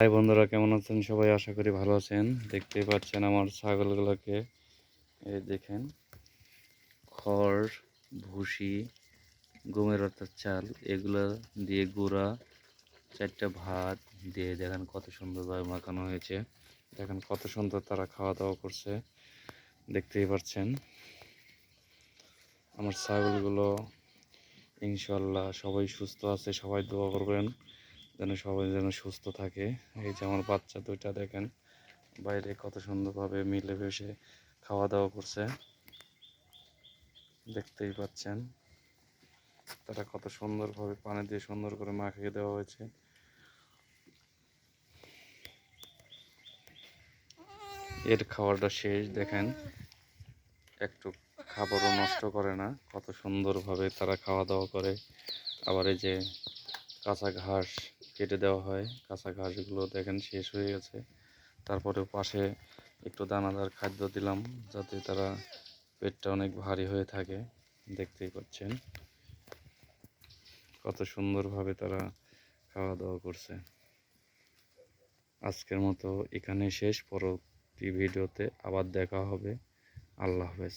High বন্ধুরা, কেমন আছেন? সবাই আশা করি ভালো আছেন। দেখতেই পাচ্ছেন আমার ছাগলগুলোকে। এই দেখেন, খড়, ভুসি, গমের অর্থাৎ চাল, এগুলো দিয়ে গুঁড়া, চারটা ভাত দিয়ে দেখেন কত সুন্দরভাবে মাখানো হয়েছে। দেখেন কত সুন্দর তারা খাওয়া দাওয়া করছে। দেখতেই পাচ্ছেন, আমার ছাগলগুলো, ইনশাল্লাহ সবাই সুস্থ আছে, সবাই দোয়া করবেন। যেন সবাই যেন সুস্থ থাকে। এই যে আমার বাচ্চা দুইটা দেখেন, বাইরে কত সুন্দরভাবে মিলে খাওয়া দাওয়া করছে। দেখতেই পাচ্ছেন, তারা কত সুন্দরভাবে পানি দিয়ে সুন্দর করে মাখিয়ে দেওয়া হয়েছে। এর খাবারটা শেষ, দেখেন। একটু খাবারও নষ্ট করে না, কত সুন্দরভাবে তারা খাওয়া দাওয়া করে। আবার এই যে কাঁচা ঘাস কেটে দেওয়া হয়। কাঁচা ঘাসগুলো দেখেন শেষ হয়ে গেছে। তারপরে পাশে একটু দানাদার খাদ্য দিলাম যাতে তারা পেটটা অনেক ভারী হয়ে থাকে। দেখতেই পাচ্ছেন। কত সুন্দরভাবে তারা খাওয়া দাওয়া করছে। আজকের মতো এখানে শেষ। পরবর্তী ভিডিওতে আবার দেখা হবে। আল্লাহ হাফেজ।